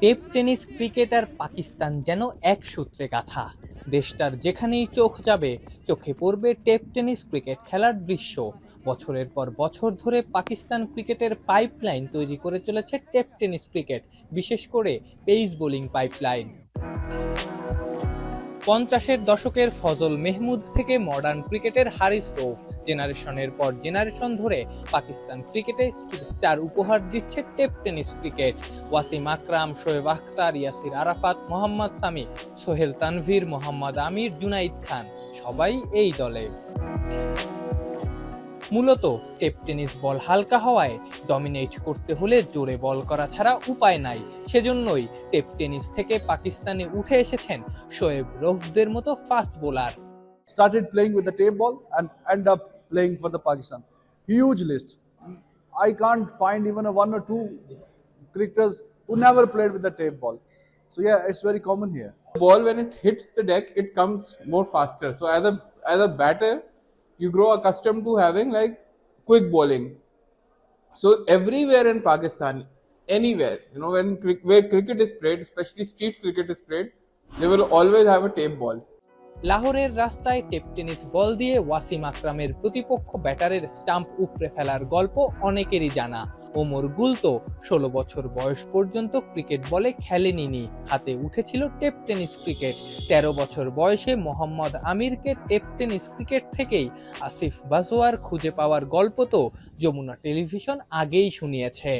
Tape tennis cricketer Pakistan যেন এক সূত্রে গাথা। দেশটার যেখানেই চোখ যাবে, চোখে পড়বে টেপ টেনিস ক্রিকেট খেলার দৃশ্য। বছরের পর বছর ধরে পাকিস্তান ক্রিকেটের পাইপলাইন তৈরি করে চলেছে টেপ টেনিস ক্রিকেট, বিশেষ করে পেস বোলিং পাইপলাইন। পঞ্চাশের দশকের ফজল মেহমুদ থেকে মডার্ন ক্রিকেটের হারিস রৌফ। জেনারেশনের পর জেনারেশন ধরে পাকিস্তান ক্রিকেটে স্টার উপহার দিচ্ছে tape tennis cricket Wasim Akram, Shoaib Akhtar, Yasir Arafat, Mohammad Sami, Sohail Tanvir, Mohammad Amir, Junaid Khan, সবাই এই দলে। মূলত টেপ টেনিস বল হালকা হওয়ায় ডমিনেট করতে হলে জোরে বল করা ছাড়া উপায় নাই সেজন্যই টেপ টেনিস থেকে পাকিস্তানে উঠে এসেছেন শোয়েব রফদের মতো fast bowler started playing with the tape ball and end up playing for the Pakistan. Huge list. I can't find even a one or two cricketers who never played with the tape ball. So yeah, it's very common here. The ball when it hits the deck it comes more faster so as a as a batter you grow accustomed to having like quick bowling so everywhere in pakistan anywhere you know when cric- where cricket is played especially street cricket is played they will always have a tape ball লাহোরের রাস্তায় tape tennis ball দিয়ে ওয়াসিম আকরামের প্রতিপক্ষ ব্যাটারের stump উপড়ে ফেলার গল্প অনেকেরই জানা ওমর গুল তো ষোলো বছর বয়স পর্যন্ত ক্রিকেট বলে খেলেনি হাতে উঠেছিল টেপ টেনিস ক্রিকেট। তেরো বছর বয়সে মোহাম্মদ আমিরকে টেপ টেনিস ক্রিকেট থেকেই আসিফ বাজোয়ার খুঁজে পাওয়ার গল্প তো যমুনা টেলিভিশন আগেই শুনিয়েছে।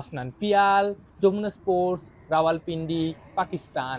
আফনান পিয়াল, যমুনা স্পোর্টস, রাওয়ালপিন্ডি, পাকিস্তান।